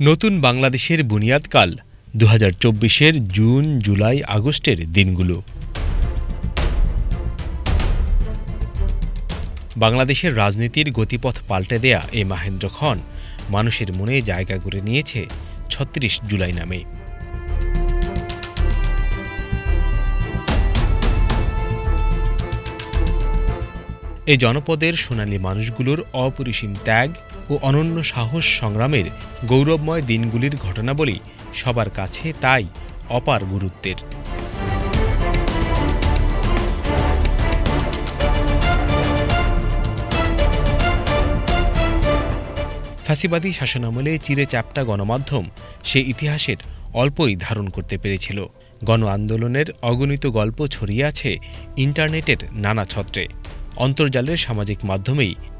নতুন বাংলাদেশের বুনিয়াদকাল দু হাজার চব্বিশের জুন, জুলাই, আগস্টের দিনগুলো। বাংলাদেশের রাজনীতির গতিপথ পাল্টে দেয়া এ মাহেন্দ্র খন মানুষের মনে জায়গা করে নিয়েছে ছত্রিশ জুলাই নামে। এই জনপদের সোনালী মানুষগুলোর অপরিসীম ত্যাগ ও অনন্য সাহস সংগ্রামের গৌরবময় দিনগুলির ঘটনাবলী সবার কাছে তাই অপার গুরুত্বের। ফ্যাসিবাদী শাসনামলে চিরে চাপটা গণমাধ্যম সে ইতিহাসের অল্পই ধারণ করতে পেরেছিল। গণ আন্দোলনের অগণিত গল্প ছড়িয়ে আছে ইন্টারনেটের নানা ছত্রে। অন্তর্জালের সামাজিক মাধ্যমেই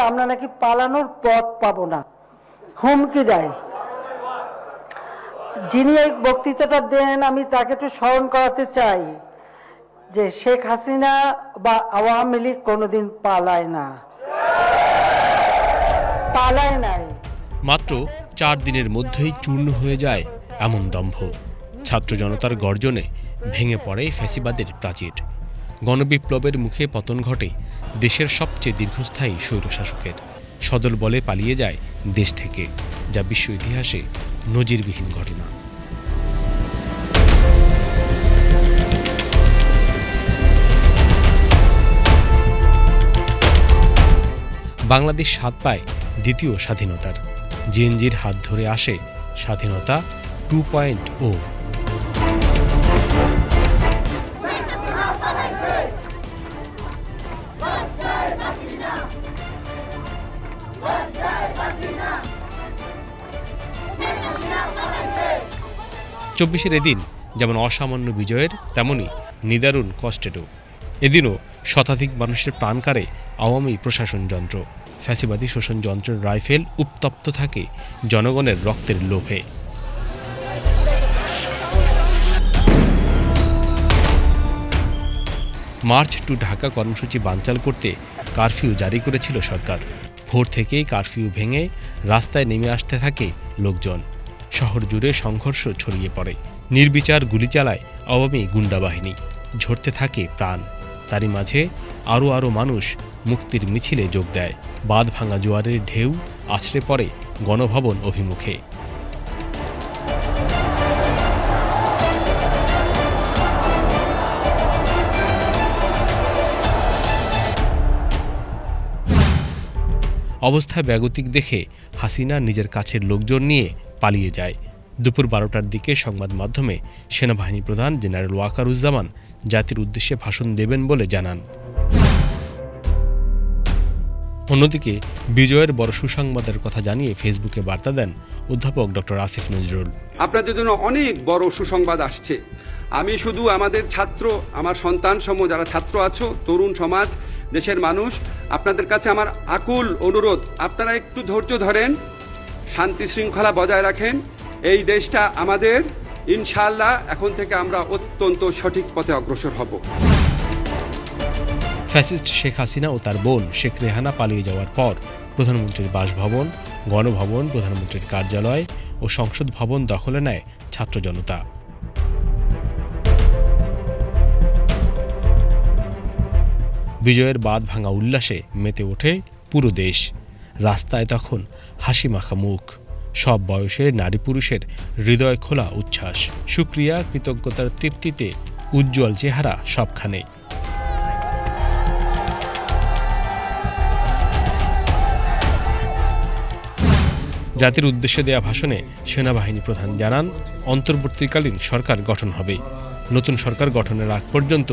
আমরা নাকি পালানোর পথ পাবো না। হুমকি দেয়। যিনি এই বক্তৃতাটা দেন, আমি তাকে একটু স্মরণ করাতে চাই যে শেখ হাসিনা বা আওয়ামী লীগ কোনোদিন পালায় না। পালায় নাই। মাত্র চার দিনের মধ্যেই চূর্ণ হয়ে যায় এমন দম্ভ। ছাত্র জনতার গর্জনে ভেঙে পড়ে ফ্যাসিবাদের প্রাচীর। গণবিপ্লবের মুখে পতন ঘটে দেশের সবচেয়ে দীর্ঘস্থায়ী স্বৈরশাসকের। সদল বলে পালিয়ে যায় দেশ থেকে, যা বিশ্ব ইতিহাসে নজিরবিহীন ঘটনা। বাংলাদেশ স্বাদ পায় দ্বিতীয় স্বাধীনতার। জেনজির হাত ধরে আসে স্বাধীনতা টু পয়েন্ট ও। চব্বিশের এদিন যেমন অসামান্য বিজয়ের তেমনই নিদারুণ কষ্টেরও। এদিনও শতাধিক মানুষের প্রাণ কাড়ে আওয়ামী প্রশাসন যন্ত্র। ফ্যাসিবাদী শোষণ যন্ত্রের রাইফেল উত্তপ্ত থাকে জনগণের রক্তের লোভে। মার্চ টু ঢাকা কর্মসূচি বানচাল করতে কারফিউ জারি করেছিল সরকার। ভোর থেকেই কারফিউ ভেঙে রাস্তায় নেমে আসতে থাকে লোকজন। শহর জুড়ে সংঘর্ষ ছড়িয়ে পড়ে। নির্বিচার গুলি চালায় আওয়ামী গুন্ডা বাহিনী। ঝরতে থাকে প্রাণ। তারই মাঝে আরও আরও মানুষ মুক্তির মিছিলে যোগ দেয়। বাঁধ ভাঙা জোয়ারের ঢেউ আছড়ে পড়ে গণভবন অভিমুখে। অবস্থা ব্যাগতিক দেখে হাসিনা নিজের কাছের লোকজন নিয়ে পালিয়ে যায়। দুপুর বারোটার দিকে সংবাদ মাধ্যমে সেনাবাহিনী প্রধান জেনারেল ওয়াকারুজ্জামান জাতির উদ্দেশ্যে ভাষণ দেবেন বলে জানান। অন্যদিকে বিজয়ের বড় সুসংবাদের কথা জানিয়ে ফেসবুকে বার্তা দেন অধ্যাপক ডক্টর আসিফ নজরুল। আপনাদের জন্য অনেক বড় সুসংবাদ আসছে। আমি শুধু আমাদের ছাত্র, আমার সন্তান সম যারা ছাত্র আছো, তরুণ সমাজ, দেশের মানুষ, আপনাদের কাছে আমার আকুল অনুরোধ। আপনারা একটু ধৈর্য ধরেন। শান্তি শৃঙ্খলা বজায় রাখেন। এই দেশটা আমাদের। ইনশাআল্লাহ এখন থেকে আমরা অত্যন্ত সঠিক পথে অগ্রসর হব। ফ্যাসিস্ট শেখ হাসিনা ও তার বোন শেখ রেহানা পালিয়ে যাওয়ার পর প্রধানমন্ত্রীর বাসভবন, গণভবন, প্রধানমন্ত্রীর কার্যালয় ও সংসদ ভবন দখলে নেয় ছাত্র জনতা। বিজয়ের বাদ ভাঙা উল্লাসে মেতে ওঠে পুরো দেশ। রাস্তায় তখন হাসি মাখা মুখ। সব বয়সের নারী পুরুষের হৃদয় খোলা উচ্ছ্বাস। সুক্রিয়া, কৃতজ্ঞতার তৃপ্তিতে উজ্জ্বল চেহারা সবখানে। জাতির উদ্দেশ্যে দেয়া ভাষণে সেনাবাহিনী প্রধান জানান, অন্তর্বর্তীকালীন সরকার গঠন হবে। নতুন সরকার গঠনের আগ পর্যন্ত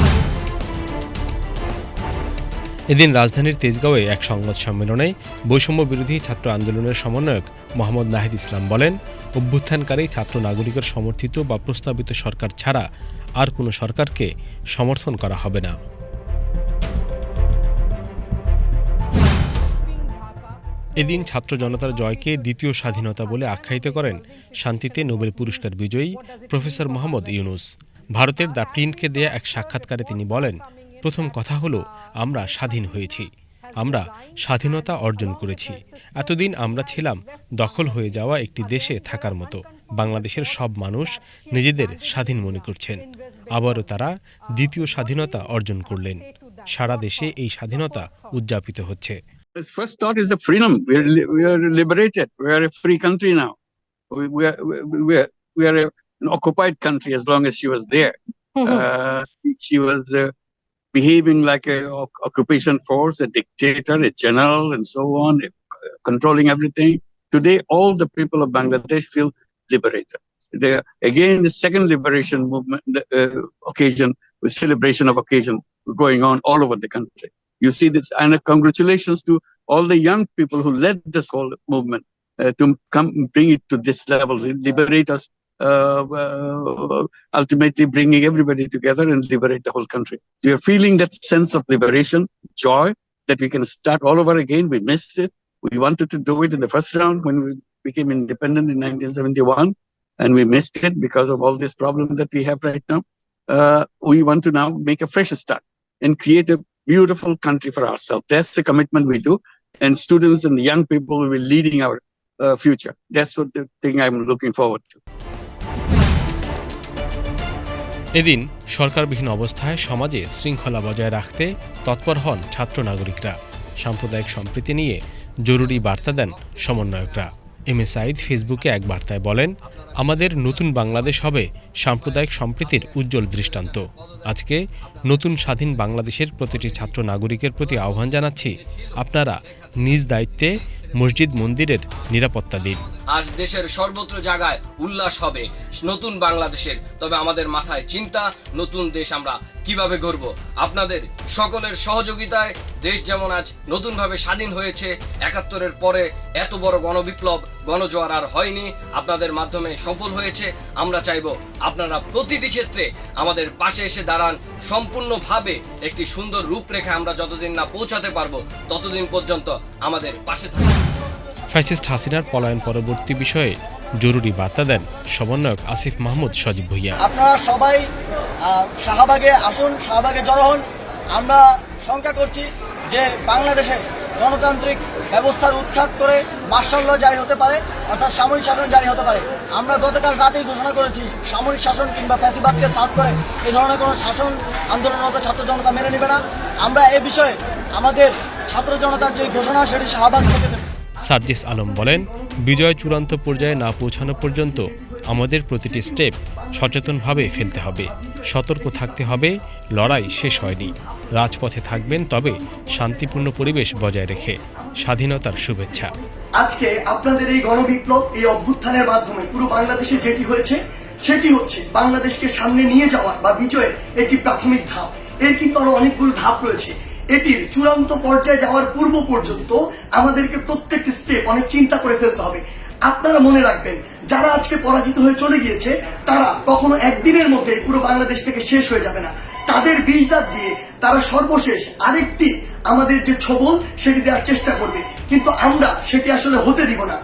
এদিন রাজধানীর তেজগাঁওয়ে এক সংবাদ সম্মেলনে বৈষম্য বিরোধী ছাত্র আন্দোলনের সমন্বয়ক মোহাম্মদ নাহিদ ইসলাম বলেন, অভ্যুত্থানকারী ছাত্র নাগরিকের সমর্থিত বা প্রস্তাবিত সরকার ছাড়া আর কোনো সরকারকে সমর্থন করা হবে না। এদিন ছাত্র জনতার জয়কে দ্বিতীয় স্বাধীনতা বলে আখ্যায়িত করেন শান্তিতে নোবেল পুরস্কার বিজয়ী প্রফেসর মোহাম্মদ ইউনুস। ভারতের দ্য প্রিন্টকে দেয়া এক সাক্ষাৎকারে তিনি বলেন প্রথম কথা হলো আমরা স্বাধীন হয়েছি। আমরা স্বাধীনতা অর্জন করেছি। এতদিন আমরা ছিলাম দখল হয়ে যাওয়া একটি দেশে থাকার মতো। বাংলাদেশের সব মানুষ নিজেদের স্বাধীন মনে করছেন। আবারও তারা দ্বিতীয় স্বাধীনতা অর্জন করলেন। সারা দেশে এই স্বাধীনতা উদযাপিত হচ্ছে। Occupied country as long as she was there she was behaving like a occupation force, a dictator, a general, and so on, controlling everything. Today, all the people of Bangladesh feel liberated. They, again, the second liberation movement uh, occasion, with celebration of occasion going on all over the country. You see this, and congratulations to all the young people who led this whole movement uh, to come bring it to this level, liberate us, ultimately bringing everybody together and liberate the whole country. We are feeling that sense of liberation, joy that we can start all over again. We missed it. We wanted to do it in the first round when we became independent in 1971, and we missed it because of all this problem that we have right now. Uh, we want to now make a fresh start and create a beautiful country for ourselves. That's the commitment we do. And students and young people will be leading our uh, future. That's what the thing I'm looking forward to. এদিন সরকারবিহীন অবস্থায় সমাজে শৃঙ্খলা বজায় রাখতে তৎপর হন ছাত্র নাগরিকরা। সাম্প্রদায়িক সম্প্রীতি নিয়ে জরুরি বার্তা দেন সমন্বয়করা। এম এ সাইদ ফেসবুকে এক বার্তায় বলেন, আমাদের নতুন বাংলাদেশ হবে সাম্প্রদায়িক সম্প্রীতির উজ্জ্বল দৃষ্টান্ত। আজকে নতুন স্বাধীন বাংলাদেশের প্রতিটি ছাত্র নাগরিকের প্রতি আহ্বান জানাচ্ছি, আপনারা নিজ দায়িত্বে মসজিদ মন্দিরের নিরাপত্তা দিন। আজ দেশের সর্বত্র জায়গায় উল্লাস হবে, নতুন বাংলাদেশের। তবে আমাদের মাথায় চিন্তা, নতুন দেশ আমরা কীভাবে গড়ব? আপনাদের সকলের সহযোগিতায় দেশ যেমন আজ নতুনভাবে স্বাধীন হয়েছে, একাত্তরের পরে এত বড় গণবিপ্লব, গণজোয়ার আর হয়নি, আপনাদের মাধ্যমে সফল হয়েছে, আমরা চাইব আপনারা প্রতিটি ক্ষেত্রে আমাদের পাশে এসে দাঁড়ান, সম্পূর্ণভাবে একটি সুন্দর রূপরেখা আমরা যতদিন না পৌঁছাতে পারব, ততদিন পর্যন্ত আমাদের পাশে থাকুন। ফ্যাসিস্ট হাসিনার পলায়ন পরবর্তী বিষয়ে জরুরি বার্তা দেন সমন্বয়ক আসিফ মাহমুদ সজীব ভুইয়া। আপনারা সবাই শাহবাগে আসুন শাহবাগে জড়ো হন। আমরা শঙ্কা করছি যে বাংলাদেশে গণতান্ত্রিক ব্যবস্থার উৎখাত করে মার্শাল ল জারি হতে পারে অর্থাৎ সামরিক শাসন জারি হতে পারে। আমরা গতকাল রাতেই ঘোষণা করেছি সামরিক শাসন কিংবা ফ্যাসিবাদকে সার্ভ করে এই ধরনের কোনো শাসন আন্দোলনরত ছাত্র জনতা মেনে নেবে না। আমরা এ বিষয়ে আমাদের ছাত্র জনতার যে ঘোষণা সেটি শাহবাগ থেকে সার্জিস আলম বলেন বিজয় চূড়ান্ত পর্যায়ে না পৌঁছানো পর্যন্ত আমাদের প্রতিটি স্টেপ সচেতনভাবে ফেলতে হবে। সতর্ক থাকতে হবে লড়াই শেষ হয়নি। রাজপথে থাকবেন তবে শান্তিপূর্ণ পরিবেশ বজায় রেখে স্বাধীনতার শুভেচ্ছা। আজকে আপনাদের এই গণবিপ্লব এই অভ্যুত্থানের মাধ্যমে পুরো বাংলাদেশে যেটি হয়েছে সেটি হচ্ছে বাংলাদেশকে সামনে নিয়ে যাওয়ার বা বিজয়ের একটি প্রাথমিক ধাপ। এর কিন্তু আরও অনেকগুলো ধাপ রয়েছে। এটির চূড়ান্ত পর্যায়ে যাওয়ার পূর্ব পর্যন্ত আমাদেরকে প্রত্যেকটি স্টেপ অনেক চিন্তা করে ফেলতে হবে। আপনারা মনে রাখবেন, যারা আজকে পরাজিত হয়ে চলে গিয়েছে, তারা কখনো একদিনের মধ্যে পুরো বাংলাদেশ থেকে শেষ হয়ে যাবে না। তাদের বিষ দাঁত দিয়ে তারা সর্বশেষ আরেকটি আমাদের যে ছবল, সেটি দেওয়ার চেষ্টা করবে। কিন্তু আমরা সেটি আসলে হতে দিব না।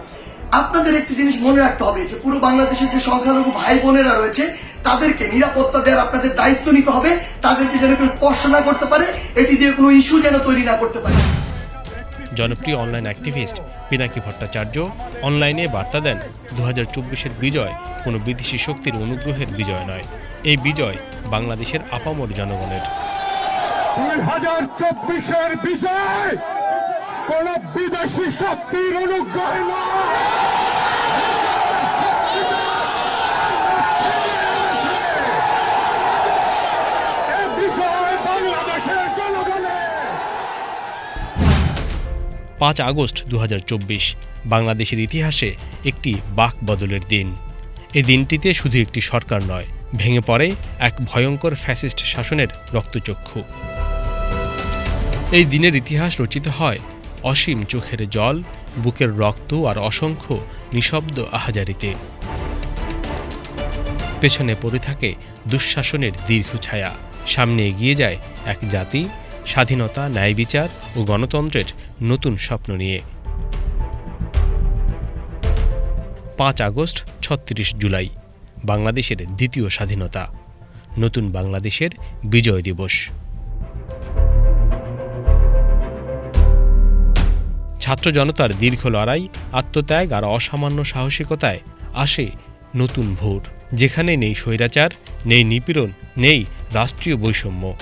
আপনাদের একটি জিনিস মনে রাখতে হবে, যে পুরো বাংলাদেশের যে সংখ্যালঘু ভাই বোনেরা রয়েছে, তাদেরকে নিরাপত্তা দেওয়ার আপনাদের দায়িত্ব নিতে হবে। যেন কেউ স্পর্শ না করতে পারে এটি দিয়ে কোনো ইস্যু যেন তৈরি না করতে পারে। জনপ্রিয় অনলাইন অ্যাক্টিভিস্ট পিনাকি ভট্টাচার্য অনলাইনে বার্তা দেন দু হাজার চব্বিশের বিজয় কোনো বিদেশি শক্তির অনুগ্রহের বিজয় নয়। এই বিজয় বাংলাদেশের আপামর জনগণের। দুই হাজার চব্বিশের বিষয় কোন বিদেশি শক্তির অনুগ্রহ নয়। পাঁচ আগস্ট দু হাজার চব্বিশ, বাংলাদেশের ইতিহাসে একটি বাক বদলের দিন। এই দিনটিতে শুধু একটি সরকার নয়, ভেঙে পড়ে এক ভয়ঙ্কর ফ্যাসিস্ট শাসনের রক্তচক্ষু। এই দিনের ইতিহাস রচিত হয় অসীম চোখের জল, বুকের রক্ত আর অসংখ্য নিঃশব্দ আহাজারিতে। পেছনে পড়ে থাকে দুঃশাসনের দীর্ঘ ছায়া, সামনে এগিয়ে যায় এক জাতি স্বাধীনতা, ন্যায় বিচার ও গণতন্ত্রের নতুন স্বপ্ন নিয়ে। পাঁচ আগস্ট, ছত্রিশ জুলাই, বাংলাদেশের দ্বিতীয় স্বাধীনতা। নতুন বাংলাদেশের বিজয় দিবস। ছাত্র জনতার দীর্ঘ লড়াই, আত্মত্যাগ আর অসামান্য সাহসিকতায় আসে নতুন ভোর যেখানে নেই স্বৈরাচার, নেই নিপীড়ন, নেই রাষ্ট্রীয় বৈষম্য।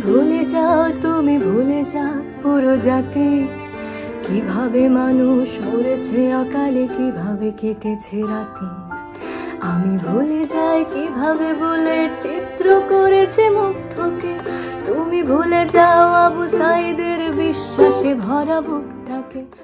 ভুলে যাও, তুমি ভুলে যাও পুরো জাতি। কীভাবে মানুষ মরেছে অকালে, কীভাবে কেটেছে রাতে। আমি ভুলে যাই কীভাবে বলে চিত্র করেছে মুগ্ধকে। তুমি ভুলে যাও আবু সাইদের বিশ্বাসে ভরা বুকটাকে।